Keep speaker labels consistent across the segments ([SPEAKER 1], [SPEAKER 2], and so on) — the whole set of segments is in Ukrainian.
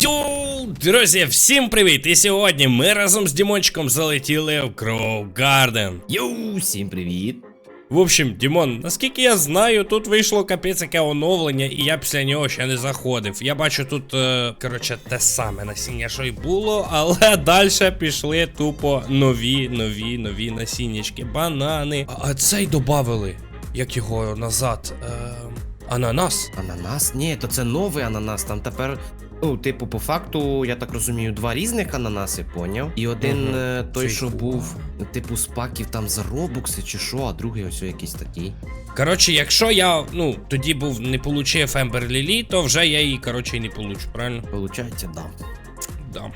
[SPEAKER 1] Йоу, друзі, всім привіт! І сьогодні ми разом з Дімончиком залетіли в Grove Garden.
[SPEAKER 2] Йоу, всім привіт!
[SPEAKER 1] В общем, Дімон, наскільки я знаю, тут вийшло капець яке оновлення, і я після нього ще не заходив. Я бачу тут, е, коротше, те саме насіння, що й було, але далі пішли тупо нові, нові, нові насіннячки, банани. А, а цей добавили, як його назад. Е, ананас.
[SPEAKER 2] Ананас? Ні, то це новий ананас. Там тепер. Ну, типу, по факту, я так розумію, два різних ананаси, поняв? І один е, той,
[SPEAKER 1] Цей
[SPEAKER 2] що був, типу, з паків там за робокси чи що, а другий ось якийсь такий.
[SPEAKER 1] Коротше, якщо я ну тоді був не получив Ембер Лілі, то вже я її, коротше, і не получу, правильно?
[SPEAKER 2] Получається, да.
[SPEAKER 1] Да.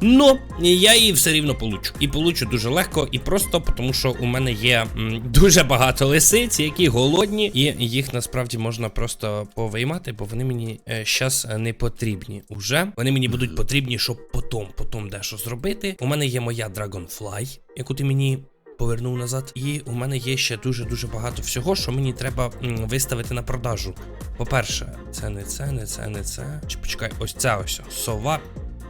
[SPEAKER 1] Ну, я її все рівно получу. І получу дуже легко і просто, тому що у мене є м, дуже багато лисиць, які голодні, і їх насправді можна просто повиймати, бо вони мені зараз не потрібні. Уже вони мені будуть потрібні, щоб потом, потом дещо зробити. У мене є моя Dragonfly, яку ти мені. Повернув назад, і у мене є ще дуже дуже багато всього, що мені треба м, виставити на продажу. По-перше, це не це, не це, не це. Чи почекай, ось це ось сова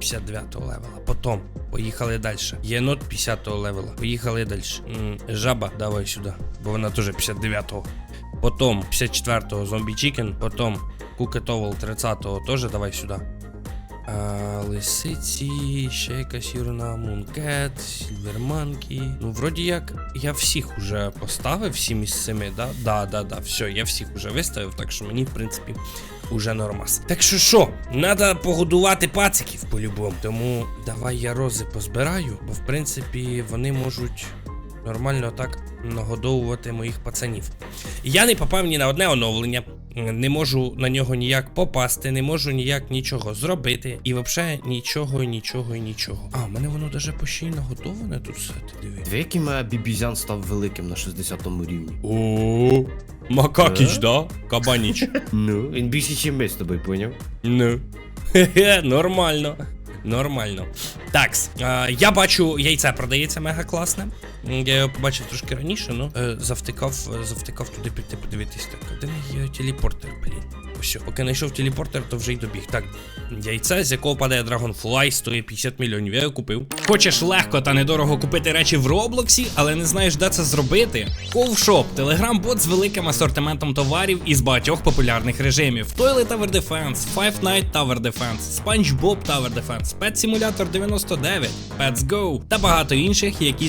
[SPEAKER 1] 59-го левела. Потім поїхали далі. Єнот 50-го левела. Поїхали далі. Жаба, давай сюди, бо вона теж 59-го. Потім 54-го зомбі чікен. Потім кукетовол 30-го теж давай сюди. А, лисиці, ще якась юрна мункет, сільверманки. Ну, вроді як я всіх уже поставив, всім із семи, да? Да, да, да, все, я всіх уже виставив, так що мені, в принципі, уже нормас. Так що що, треба погодувати пациків по-любому. Тому давай я рози позбираю, бо в принципі вони можуть нормально так нагодовувати моїх пацанів. Я не попав ні на одне оновлення. Не можу на нього ніяк попасти, не можу ніяк нічого зробити. І взагалі нічого, нічого і нічого. А, в мене воно даже постійно готове тут все. Ти диви.
[SPEAKER 2] Дві який моя бібізян став великим на 60-му рівні.
[SPEAKER 1] О, Макакіч,
[SPEAKER 2] Е?
[SPEAKER 1] да? Кабаніч.
[SPEAKER 2] Ну, він більше, ніж ми з тобою, поняв?
[SPEAKER 1] Ну. Хе-хе, нормально. Нормально. Так, я бачу, яйце продається мега класне. М, Я його побачив трошки раніше, ну е, завтикав, е, завтикав туди піти подивитись. Так, де е, телепортер, блін? Ось, поки знайшов телепортер, то вже й добіг. Так, яйце, з якого падає Dragonfly, стоїть 50 мільйонів. Я його купив. Хочеш легко та недорого купити речі в Роблоксі, але не знаєш, де це зробити? Ковшоп телеграм-бот з великим асортиментом товарів із багатьох популярних режимів: Toilet Tower Defense, Five Night Tower Defense, SpongeBob Tower Defense, Pet Simulator 99, Pets Go та багато інших, які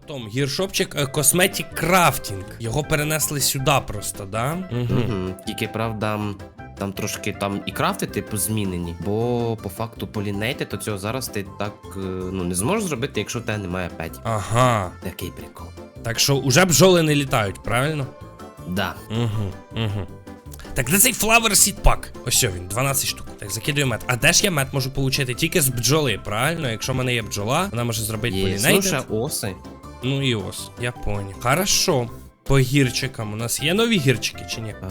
[SPEAKER 1] Потім гіршопчик е, Cosmetic Crafting. Його перенесли сюди просто, да? Угу.
[SPEAKER 2] Угу. Тільки правда. Там трошки там і крафти, типу, змінені, бо по факту полінейти, то цього зараз ти так е, ну не зможеш зробити, якщо в тебе немає петів.
[SPEAKER 1] Ага.
[SPEAKER 2] Такий прикол.
[SPEAKER 1] Так що уже бджоли не літають, правильно?
[SPEAKER 2] Да.
[SPEAKER 1] Угу, угу. Так, де цей Flower Seed Pack? Ось він, 12 штук. Так, закидую мед. А де ж я мед можу отримати? Тільки з бджоли, правильно? Якщо в мене є бджола, вона може зробити
[SPEAKER 2] Є. Ще
[SPEAKER 1] полінейтед.
[SPEAKER 2] оси.
[SPEAKER 1] Ну і ось, я поняв. Хорошо. По гірчикам. У нас є нові гірчики чи ні?
[SPEAKER 2] А,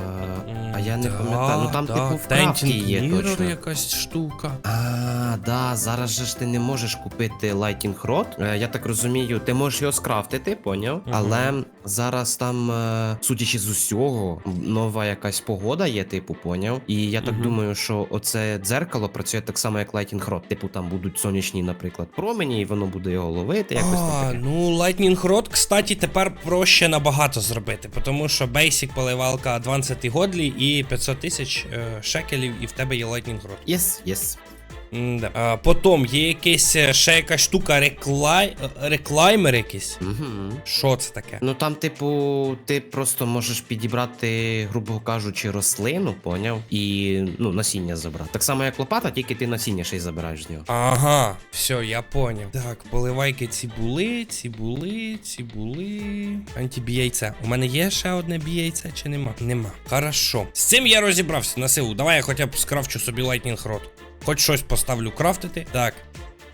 [SPEAKER 2] а я не
[SPEAKER 1] Да,
[SPEAKER 2] пам'ятаю. Ну там
[SPEAKER 1] да,
[SPEAKER 2] типу
[SPEAKER 1] вправки
[SPEAKER 2] є точно.
[SPEAKER 1] якась штука.
[SPEAKER 2] А, да, зараз же ж ти не можеш купити Lighting Rod. Е, я так розумію, ти можеш його скрафтити, поняв?
[SPEAKER 1] Мгм.
[SPEAKER 2] Але зараз там, е, судячи з усього, нова якась погода є, типу, поняв? І я так
[SPEAKER 1] Мгм.
[SPEAKER 2] думаю, що оце дзеркало працює так само, як Lighting Rod. Типу, там будуть сонячні, наприклад, промені, і воно буде його ловити, якось
[SPEAKER 1] а,
[SPEAKER 2] там таке.
[SPEAKER 1] ну Lightning Rod, кстати, тепер проще набагато зробити, тому що Basic поливалка 20 годлі і 500 тисяч е, шекелів, і в тебе є Lightning Rod.
[SPEAKER 2] Єс, єс.
[SPEAKER 1] М-да. А, потім є якась е, ще якась штука реклай... е, реклаймер якийсь.
[SPEAKER 2] Угу.
[SPEAKER 1] Що це таке?
[SPEAKER 2] Ну там, типу, ти просто можеш підібрати, грубо кажучи, рослину, поняв? І ну, насіння забрати. Так само, як лопата, тільки ти насіння ще й забираєш з нього.
[SPEAKER 1] Ага, все, я поняв. Так, поливайки цибули, цибули, цибули. Антибійця. У мене є ще одне бійце чи нема? Нема. Хорошо. З цим я розібрався на силу. Давай я хоча б скрафчу собі Lightning Rod. Хоч щось поставлю крафтити. Так.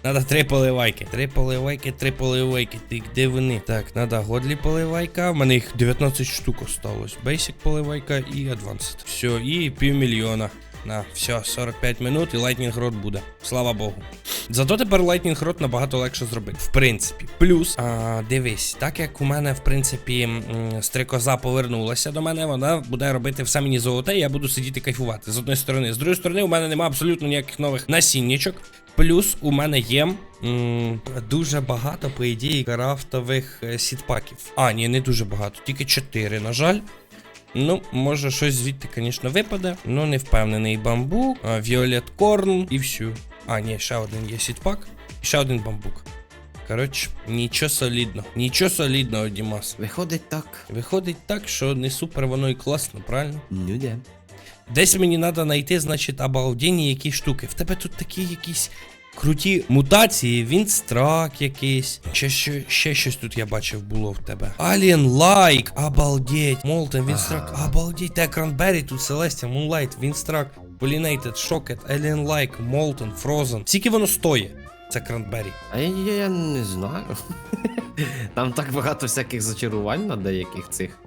[SPEAKER 1] Надо три поливайки. Три поливайки, три поливайки. Ти де вони? Так, надо годлі поливайка. У мене їх 19 штук осталось. Basic поливайка і Advanced. Все, і півмільйона. На, все, 45 минут і Lightning Rod буде. Слава Богу. Зато тепер Lightning Rod набагато легше зробити. В принципі. Плюс, а, дивись, так як у мене, в принципі, стрикоза повернулася до мене, вона буде робити все мені золоте, і я буду сидіти кайфувати. З одної сторони. З другої сторони, у мене немає абсолютно ніяких нових насіннячок. Плюс у мене є м, дуже багато, по ідеї, крафтових е, сітпаків. А, ні, не дуже багато, тільки 4, на жаль. Ну, може щось звідти, звісно, випаде. Ну, не впевнений бамбук, Віолет Корн і все. А, ні, ще один є сітпак, і ще один бамбук. Коротше, нічого солідного. Нічого солідного, Дімас.
[SPEAKER 2] Виходить так.
[SPEAKER 1] Виходить так, що не супер воно і класно, правильно?
[SPEAKER 2] Ну де.
[SPEAKER 1] Десь мені треба знайти, значить, обалденні які штуки. В тебе тут такі якісь круті мутації, вінстрак якийсь. Ще, ще, ще щось тут я бачив було в тебе. Alien Like, обалдеть. Молтен, Вінстрак,
[SPEAKER 2] Ага.
[SPEAKER 1] обалдеть. Та Кранбері, тут Celestia, Moonlight, Вінстрак, Pollinated, Shocket, Alien Like, Molten, Frozen. Скільки воно стоїть? Це Кранбері.
[SPEAKER 2] А я, я, я не знаю. Там так багато всяких зачарувань на деяких цих.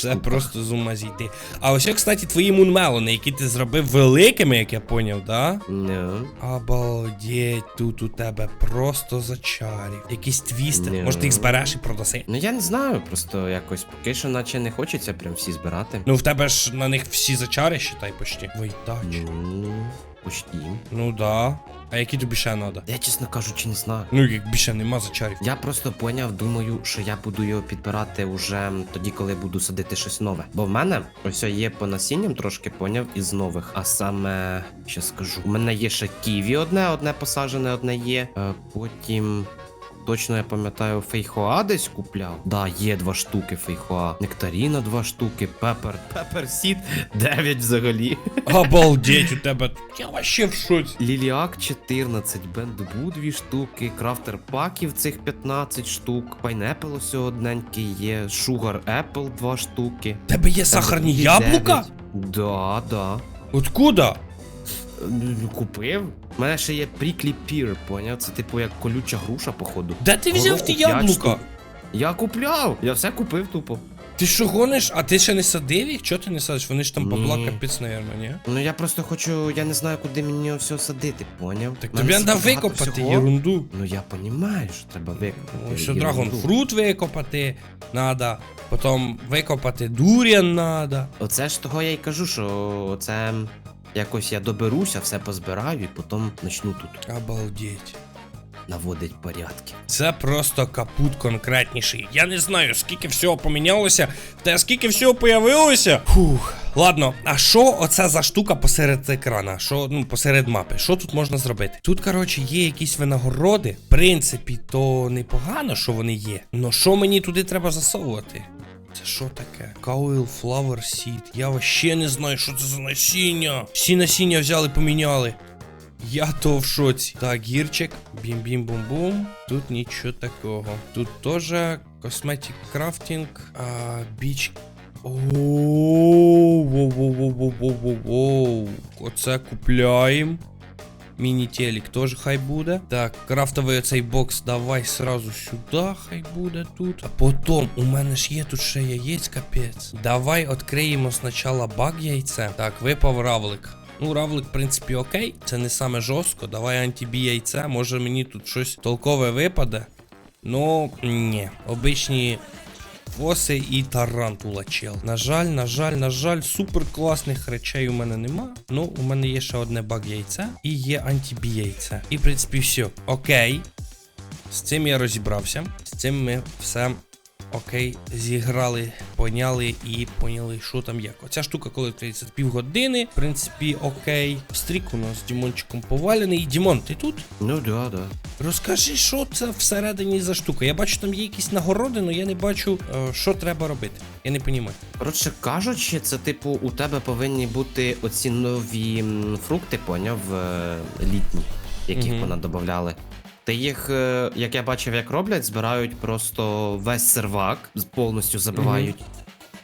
[SPEAKER 1] Це
[SPEAKER 2] штуках.
[SPEAKER 1] просто з ума зійти. А ось, кстати, твої мунмелони, які ти зробив великими, як я поняв, да?
[SPEAKER 2] Ну.
[SPEAKER 1] Обалдеть, тут у тебе просто зачарів. Якісь твісти.
[SPEAKER 2] Ні.
[SPEAKER 1] Може ти їх збереш і продаси?
[SPEAKER 2] Ну я не знаю, просто якось поки що наче не хочеться прям всі збирати.
[SPEAKER 1] Ну в тебе ж на них всі зачари, считай, почти. Вейтач.
[SPEAKER 2] Ну, почти.
[SPEAKER 1] Ну да. А які тобі ще треба?
[SPEAKER 2] Я, чесно кажучи, не знаю.
[SPEAKER 1] Ну, як більше нема зачарів.
[SPEAKER 2] Я просто поняв, думаю, що я буду його підбирати уже тоді, коли буду садити щось нове. Бо в мене ось є по насінням трошки поняв із нових. А саме, що скажу, у мене є ще ківі одне, одне посаджене, одне є. Е, потім. Точно я пам'ятаю, фейхоа десь купляв. Да, є два штуки фейхоа. Нектаріна два штуки, пепер. Пепер сіт 9 взагалі.
[SPEAKER 1] Обалдеть у тебе. Я вообще в шоці.
[SPEAKER 2] Ліліак 14, бендбу 2 штуки, крафтер паків цих 15 штук, пайнепл ось одненький є, шугар Apple 2 штуки.
[SPEAKER 1] У Тебе є сахарні яблука?
[SPEAKER 2] Да, да.
[SPEAKER 1] Откуда?
[SPEAKER 2] Ну, Купив. У мене ще є пріклі пір, поняв? Це типу як колюча груша, походу.
[SPEAKER 1] Де ти взяв ті яблука?
[SPEAKER 2] Я купляв! Я все купив тупо.
[SPEAKER 1] Ти що гониш? А ти ще не садив їх? Чого ти не садиш? Вони ж там бабла капець, наверно, ні?
[SPEAKER 2] Ну я просто хочу, я не знаю, куди мені все садити, поняв?
[SPEAKER 1] Так тобі треба викопати ерунду.
[SPEAKER 2] Ну я понімаю, що треба викопати.
[SPEAKER 1] Ось що
[SPEAKER 2] ерунду.
[SPEAKER 1] драгонфрут викопати надо, потім викопати дуріан надо.
[SPEAKER 2] Оце ж того я й кажу, що це якось я доберуся, все позбираю і потім почну тут
[SPEAKER 1] Обалдеть.
[SPEAKER 2] наводить порядки.
[SPEAKER 1] Це просто капут конкретніший. Я не знаю, скільки всього помінялося, та скільки всього появилося. Фух. Ладно, а що оце за штука посеред екрана? Що, ну, посеред мапи? Що тут можна зробити? Тут, коротше, є якісь винагороди. В принципі, то непогано, що вони є. Но що мені туди треба засовувати? Це що таке? Coil Flower Seed. Я вообще не знаю, що це за насіння. Всі насіння взяли, поміняли. Я то в шоці. Так, гірчик. Бім-бім-бум-бум. Тут нічого такого. Тут теж косметик крафтинг. А, біч. Оу-воу-воу-воу-воу-воу-воу. Оце купляємо. Міні-телек теж хай буде. Так, крафтовий оцей бокс давай сразу сюди, хай буде тут. А потім у мене ж є тут ще яєць, капець. Давай відкриємо спочатку баг яйце. Так, випав равлик. Ну, равлик, в принципі, окей. Це не саме жорстко. Давай антибі яйце. Може мені тут щось толкове випаде. Ну, ні. Обичні Оси і тарантула чел. На жаль, на жаль, на жаль, супер класних речей у мене нема. Ну, у мене є ще одне баг яйця і є антібі яйце. І в принципі все. Окей. З цим я розібрався. З цим ми все окей зіграли, поняли і поняли, що там як. Оця штука, коли відкриється півгодини, в принципі, окей. Стрік у нас з Дімончиком повалений. Дімон, ти тут?
[SPEAKER 2] Ну да, да.
[SPEAKER 1] Розкажи, що це всередині за штука. Я бачу, там є якісь нагороди, але я не бачу, е, що треба робити. Я не розумію.
[SPEAKER 2] Коротше кажучи, це типу у тебе повинні бути оці нові фрукти, поняв, е, літні, яких
[SPEAKER 1] Мгм.
[SPEAKER 2] вона додавали. Ти їх, е, як я бачив, як роблять, збирають просто весь сервак, повністю забивають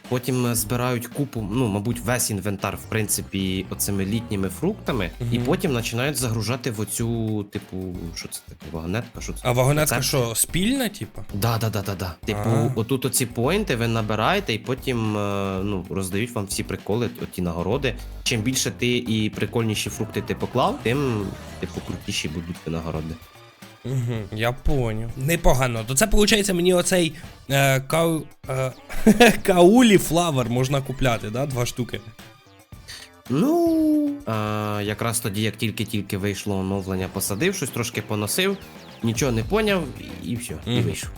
[SPEAKER 2] Потім е, збирають купу, ну, мабуть, весь інвентар, в принципі, оцими літніми фруктами, і потім починають загружати в оцю, типу, що це таке, вагонетка? Що це?
[SPEAKER 1] А вагонетка
[SPEAKER 2] Це-
[SPEAKER 1] що, спільна, типа?
[SPEAKER 2] Да, да, да, да, да. Типу,
[SPEAKER 1] А.
[SPEAKER 2] отут оці поінти ви набираєте, і потім е, ну, роздають вам всі приколи, оті нагороди. Чим більше ти і прикольніші фрукти ти поклав, тим типу крутіші будуть винагороди.
[SPEAKER 1] Угу, я поняв. Непогано. То це виходить мені оцей е, кау, е, каулі флавер можна купляти, да? Два штуки.
[SPEAKER 2] Ну, е, якраз тоді, як тільки-тільки вийшло оновлення, посадив, щось трошки поносив, нічого не поняв, і, і все, і
[SPEAKER 1] Мгм.
[SPEAKER 2] вийшов.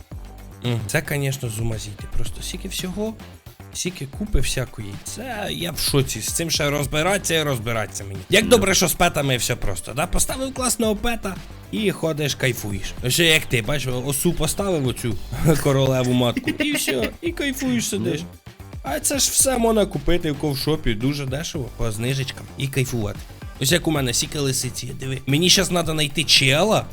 [SPEAKER 1] Мгм. Це, звісно, з ума зійти. Просто стільки всього, стільки купи всякої. Це я в шоці. З цим ще розбиратися і розбиратися мені. Як добре, що з петами все просто, да? Поставив класного пета і ходиш, кайфуєш. Ще як ти, бачиш, осу поставив оцю королеву матку. І все, і кайфуєш сидиш. А це ж все можна купити в ковшопі дуже дешево, по знижечкам і кайфувати. Ось як у мене сіки лисиці, диви. Мені зараз треба знайти чела,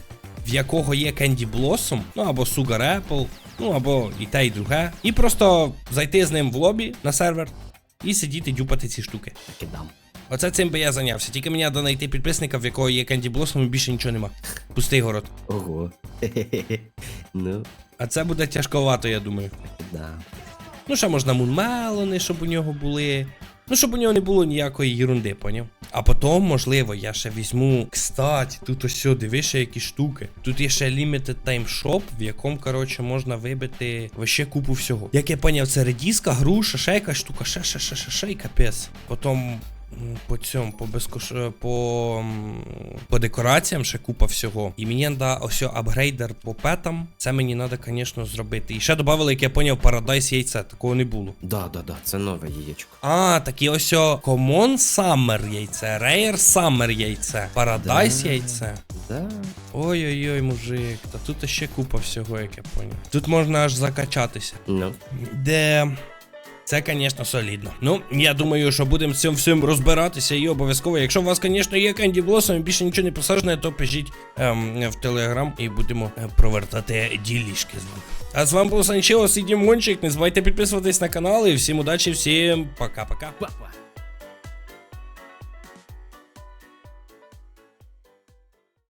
[SPEAKER 1] в якого є Candy Blossom, ну або Sugar Apple, ну або і те, і друге. І просто зайти з ним в лобі на сервер і сидіти дюпати ці штуки.
[SPEAKER 2] Так і дам.
[SPEAKER 1] Оце цим би я зайнявся. Тільки мені треба знайти підписника, в якого є Candy Blossom і більше нічого нема. Пустий город.
[SPEAKER 2] Ого. ну,
[SPEAKER 1] А це буде тяжковато, я думаю.
[SPEAKER 2] да.
[SPEAKER 1] Ну, ще можна мунмелони, щоб у нього були. Ну, щоб у нього не було ніякої ерунди, поняв? А потім, можливо, я ще візьму. Кстати, тут ось сюди, диви ще які штуки. Тут є ще Limited Time Shop, в якому, коротше, можна вибити вообще купу всього. Як я поняв, це редіска, груша, ще якась штука, ще, ще, ще, ще, ще і капець. Потім. По цьому, по безкош... по, по декораціям ще купа всього. І мені треба ось апгрейдер по петам. Це мені треба, звісно, зробити. І ще додали, як я поняв, Paradise яйце. Такого не було.
[SPEAKER 2] Да, да, да, це нове яєчко.
[SPEAKER 1] А, такі ось о Common Summer яйце, Rare Summer яйце, Paradise
[SPEAKER 2] Да.
[SPEAKER 1] яйце.
[SPEAKER 2] Да.
[SPEAKER 1] Ой-ой-ой, мужик, та тут ще купа всього, як я поняв. Тут можна аж закачатися.
[SPEAKER 2] Ну.
[SPEAKER 1] Де. Це, звісно, солідно. Ну, я думаю, що будемо з цим всім розбиратися і обов'язково. Якщо у вас, звісно, є Кенді Блосом і більше нічого не посаджене, то пишіть ем, в Телеграм і будемо е, провертати ділішки з вами. А з вами був Санчелос і Дімончик. Не забувайте підписуватись на канал і всім удачі, всім пока-пока.